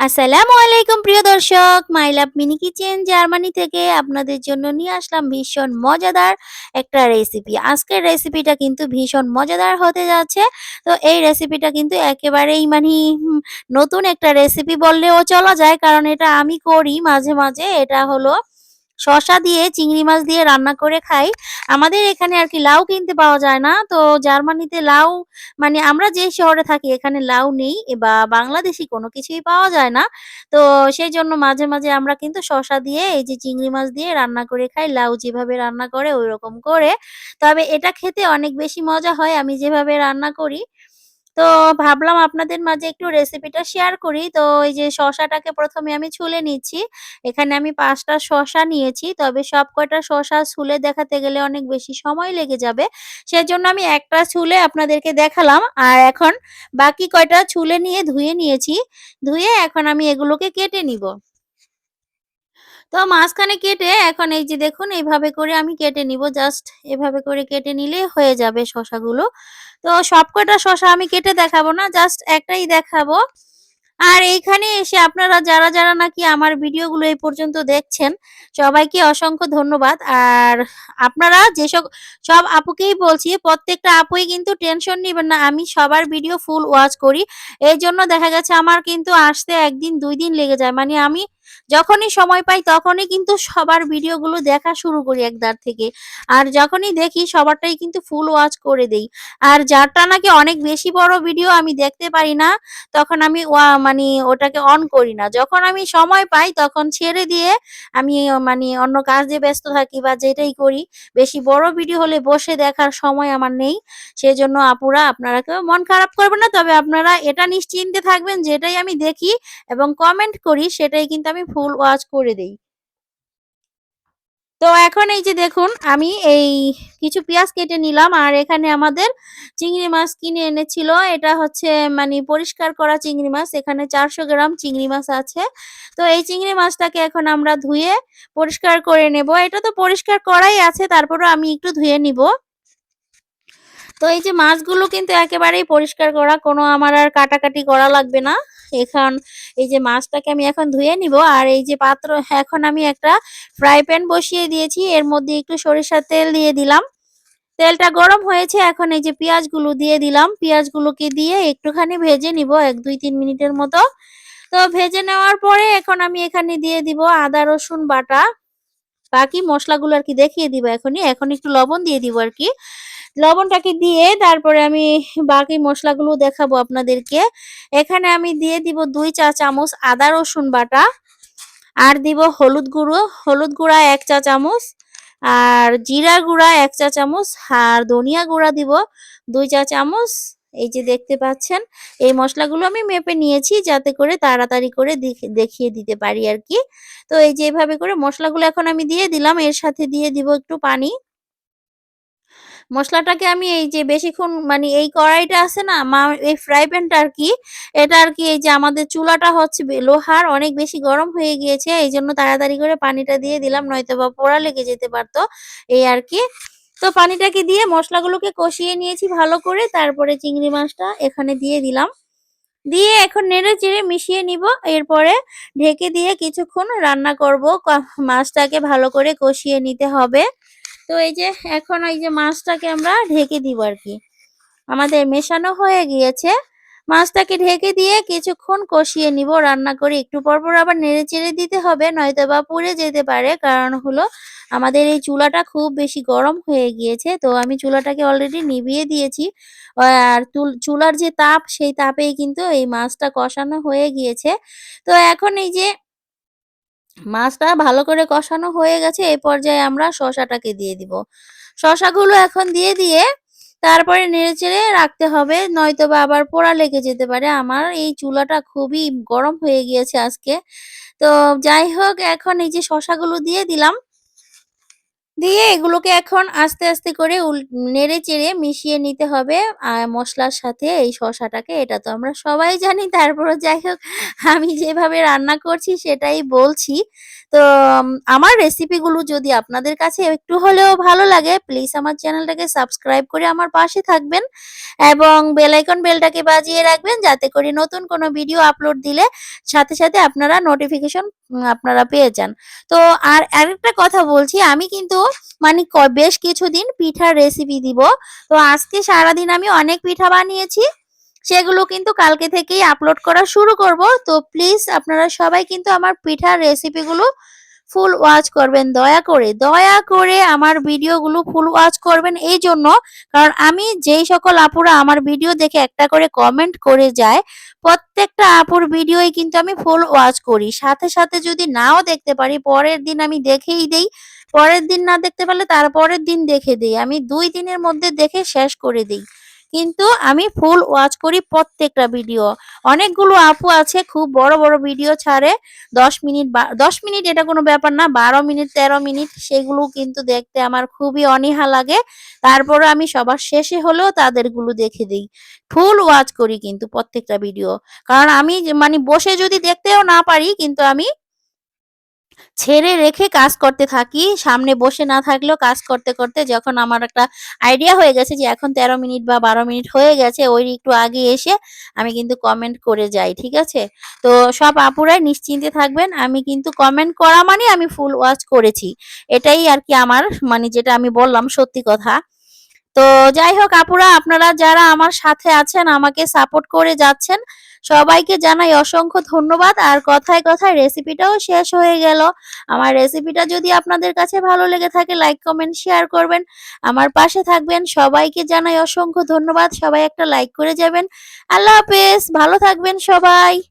আসসালামু আলাইকুম প্রিয় দর্শক my love mini kitchen Germany থেকে আপনাদের জন্য নিয়ে আসলাম ভীষণ মজাদার একটা রেসিপি আজকের রেসিপিটা কিন্তু ভীষণ মজাদার হতে যাচ্ছে। তো এই রেসিপিটা কিন্তু একেবারেই মানে নতুন একটা রেসিপি বললেও চলা যায়, কারণ এটা আমি করি মাঝে মাঝে। এটা হলো শসা দিয়ে চিংড়ি মাছ দিয়ে রান্না করে খাই আমাদের এখানে আর কি লাউ কিনতে পাওয়া যায় না তো জার্মানিতে লাউ মানে আমরা যে শহরে থাকি এখানে লাউ নেই বা বাংলাদেশি কোনো কিছুই পাওয়া যায় না। তো সেই জন্য মাঝে, মাঝে আমরা কিন্তু শসা দিয়ে এই যে চিংড়ি মাছ দিয়ে রান্না করে খাই। লাউ যেভাবে রান্না করে ঐরকম করে। তবে এটা খেতে অনেক বেশি মজা হয় আমি যেভাবে রান্না করি। তো ভাবলাম আপনাদের মাঝে একটু রেসিপিটা শেয়ার করি। তো এই যে শশাটাকে প্রথমে আমি ছুলে নিচ্ছি। এখানে আমি ৫ টা শসা নিয়েছি। তবে সব কয়টা শশা ছুলে দেখাতে গেলে অনেক বেশি সময় লেগে যাবে। সেজন্য আমি একটা ছুলে আপনাদেরকে দেখালাম। আর এখন বাকি কয়টা ছুলে নিয়ে ধুয়ে নিয়েছি। ধুয়ে এখন আমি এগুলোকে কেটে নিব। তো মাঝখানে কেটে এখন এই যে দেখুন এইভাবে করে আমি কেটে নিব। জাস্ট এভাবে করে কেটে নিলেই হয়ে যাবে শসাগুলো। তো সবকটা শশা আমি কেটে দেখাবো না। জাস্ট একটাই দেখাবো। আর এইখানে এসে আপনারা যারা, যারা নাকি আমার ভিডিওগুলো এই পর্যন্ত দেখছেন, সবাইকে অসংখ্য ধন্যবাদ। আর আপনারা যেসব সব আপুকেই বলছি, প্রত্যেকটা আপুই কিন্তু টেনশন নিবেন না। আমি সবার ভিডিও ফুল ওয়াচ করি। এই জন্য দেখা গেছে আমার কিন্তু আসতে একদিন দুই দিন লেগে যায়। মানে আমি যখনই সময় পাই তখনই কিন্তু সবার ভিডিওগুলো দেখা শুরু করি একদার থেকে। আর যখনই দেখি সবারটাই কিন্তু ফুল ওয়াচ করে দেই। আর যারটা নাকি অনেক বেশি বড় ভিডিও আমি দেখতে পারি না, তখন আমি মানি ওটাকে অন করি না। যখন আমি সময় পাই তখন ছেড়ে দিয়ে আমি মানে অন্য কাজে ব্যস্ত থাকি বা যেটাই করি। বেশি বড় ভিডিও হলে বসে দেখার সময় আমার নেই। সেজন্য আপুরা আপনারা কেউ মন খারাপ করবেন না। তবে আপনারা এটা নিশ্চিন্তে থাকবেন যেটাই আমি দেখি এবং কমেন্ট করি সেটাই কিন্তু আমি ফুল ওয়াচ করে দেই। তো এখন এই যে দেখুন, আমি এই কিছু পেঁয়াজ কেটে নিলাম আর এখানে আমাদের চিংড়ি মাছ কিনে এনেছিল। এটা হচ্ছে মানে পরিষ্কার করা চিংড়ি মাছ। এখানে ৪০০ গ্রাম চিংড়ি মাছ আছে। তো এই চিংড়ি মাছটাকে এখন আমরা ধুয়ে পরিষ্কার করে নেব। এটা তো পরিষ্কার করাই আছে, তারপরেও আমি একটু ধুয়ে নিব। তো এই যে মাছগুলো কিন্তু একেবারেই পরিষ্কার করা। কোনো আমার আর কাটাকাটি করা লাগবে না। এখন এই যে মাছটাকে আমি এখন ধুয়ে নিব। আর এই যে পাত্র, এখন আমি একটা ফ্রাই প্যান বসিয়ে দিয়েছি। এর মধ্যে একটু সরিষার তেল দিয়ে দিলাম। তেলটা গরম হয়েছে, এখন এই যে পেঁয়াজগুলো দিয়ে দিলাম। পেঁয়াজগুলোকে দিয়ে একটুখানি ভেজে নিব ১-২-৩ মিনিটের মতো। তো ভেজে নেওয়ার পরে এখন আমি এখানে দিয়ে দিব আদা, রসুন বাটা। বাকি মশলাগুলো আর কি দেখিয়ে দিব এখনই। এখন একটু লবণ দিয়ে দিব আরকি। লবণটাকে দিয়ে তারপরে আমি বাকি মসলাগুলো দেখাবো আপনাদেরকে। এখানে আমি দিয়ে দিব দুই চা চামচ আদা রসুন বাটা। আর দিব হলুদ গুঁড়ো, হলুদ গুঁড়া এক চা চামচ। আর জিরা গুঁড়া এক চা চামচ। আর ধনিয়া গুঁড়া দিব দুই চা চামচ। এই যে দেখতে পাচ্ছেন এই মসলাগুলো আমি মেপে নিয়েছি যাতে করে তাড়াতাড়ি করে দেখ দেখিয়ে দিতে পারি আর কি তো এই যে এভাবে করে মসলাগুলো এখন আমি দিয়ে দিলাম। এর সাথে দিয়ে দিব একটু পানি। মসলাটাকে আমি এই যে বেশিক্ষণ মানে এই কড়াইটা আছে না, মা, এই ফ্রাই প্যানটা আর কি এটা আর কি এই যে আমাদের চুলাটা হচ্ছে লোহার, অনেক বেশি গরম হয়ে গিয়েছে। এই জন্য তাড়াতাড়ি করে পানিটা দিয়ে দিলাম, নয়তো বা পোড়া লেগে যেতে পারতো, এই আর কি তো পানিটাকে দিয়ে মশলাগুলোকে কষিয়ে নিয়েছি ভালো করে। তারপরে চিংড়ি মাছটা এখানে দিয়ে দিলাম। দিয়ে এখন নেড়ে-চেড়ে মিশিয়ে নিব। এরপরে ঢেকে দিয়ে কিছুক্ষণ রান্না করব। মাছটাকে ভালো করে কষিয়ে নিতে হবে। তো এই যে এখন এই যে মাছটাকে আমরা ঢেকে দিব আর কি আমাদের মেশানো হয়ে গিয়েছে। মাছটাকে ঢেকে দিয়ে কিছুক্ষণ কষিয়ে নিব রান্না করে। একটু পর, পর আবার নেড়ে-চেড়ে দিতে হবে নয়তো বা পুড়ে যেতে পারে। কারণ হলো আমাদের এই চুলাটা খুব বেশি গরম হয়ে গিয়েছে। তো আমি চুলাটাকে অলরেডি নিভিয়ে দিয়েছি। আর চুলার যে তাপ সেই তাপেই কিন্তু এই মাছটা কষানো হয়ে গিয়েছে। তো এখন এই যে মাছটা ভালো করে কষানো হয়ে গেছে। এই পর্যায়ে আমরা শশাটাকে দিয়ে দিব। শশাগুলো এখন দিয়ে দিয়ে তারপরে নেড়ে-চেড়ে রাখতে হবে। নয়তো বা আবার পোড়া লেগে যেতে পারে। আমার এই চুলাটা খুবই গরম হয়ে গিয়েছে আজকে। তো যাই হোক, এখন এই যে শশাগুলো দিয়ে দিলাম। দিয়ে এগুলোকে এখন আস্তে, আস্তে করে নেড়ে চেড়ে মিশিয়ে নিতে হবে আ মসলার সাথে এই শসাটাকে। এটা তো আমরা সবাই জানি। তারপরেও যাই হোক আমি যেভাবে রান্না করছি সেটাই বলছি। তো আমার রেসিপিগুলো যদি আপনাদের কাছে একটু হলেও ভালো লাগে প্লিজ আমার চ্যানেলটাকে সাবস্ক্রাইব করে আমার পাশে থাকবেন এবং বেলাইকন বেলটাকে বাজিয়ে রাখবেন যাতে করে নতুন কোনো ভিডিও আপলোড দিলে সাথে, সাথে আপনারা নোটিফিকেশন আপনারা পেয়ে যান। তো আর আরেকটা কথা বলছি, আমি কিন্তু মানে বেশ কিছুদিন পিঠার রেসিপি দিব। তো আজকে সারাদিন আমি অনেক পিঠা বানিয়েছি। সেগুলো কিন্তু কালকে থেকেই আপলোড করা শুরু করব। তো প্লিজ আপনারা সবাই কিন্তু আমার পিঠার রেসিপিগুলো ফুল ওয়াচ করবেন দয়া করে। দয়া করে আমার ভিডিওগুলো ফুল ওয়াচ করবেন এই জন্য কারণ আমি যেই সকল আপুরা আমার ভিডিও দেখে একটা করে কমেন্ট করে যায়, প্রত্যেকটা আপুর ভিডিওই কিন্তু আমি ফুল ওয়াচ করি। সাথে, সাথে যদি নাও দেখতে পারি পরের দিন আমি দেখেই দেই। পরের দিন না দেখতে পারলে তারপরের দিন দেখে দেই। আমি দুই দিনের মধ্যে দেখে শেষ করে দেই। কিন্তু আমি ফুল ওয়াচ করি প্রত্যেকটা ভিডিও। অনেকগুলো আপু আছে খুব বড়, বড় ভিডিও ছাড়ে ১০ মিনিট ১০ মিনিট এটা কোনো ব্যাপার না ১২ মিনিট ১৩ মিনিট সেগুলো কিন্তু দেখতে আমার খুবই অনীহা লাগে। তারপরও আমি সবার শেষে হলেও তাদেরগুলো দেখে দিই ফুল ওয়াচ করি কিন্তু প্রত্যেকটা ভিডিও। কারণ আমি মানে বসে যদি দেখতেও না পারি কিন্তু আমি ছেড়ে রেখে কাজ করতে থাকি। সামনে বসে না থাকলেও কাজ করতে, করতে যখন আমার একটা আইডিয়া হয়ে গেছে যে এখন ১৩ মিনিট বা ১২ মিনিট হয়ে গেছে ওই একটু আগে এসে আমি কিন্তু কমেন্ট করে যাই। ঠিক আছে? তো সব আপুরাই নিশ্চিন্তে থাকবেন। আমি কিন্তু কমেন্ট করা মানে আমি ফুল ওয়াচ করেছি। এটাই আর কি আমার মানে যেটা আমি বললাম সত্যি কথা। তো যাই হোক আপুরা আপনারা যারা আমার সাথে আছেন আমাকে সাপোর্ট করে যাচ্ছেন সবাইকে জানাই অসংখ্য ধন্যবাদ। আর কথায়, কথায় রেসিপিটাও শেষ হয়ে গেল। আমার রেসিপিটা যদি আপনাদের কাছে ভালো লেগে থাকে লাইক, কমেন্ট, শেয়ার করবেন। আমার পাশে থাকবেন। সবাইকে জানাই অসংখ্য ধন্যবাদ। সবাই একটা লাইক করে যাবেন। আল্লাহ হাফেজ। ভালো থাকবেন সবাই।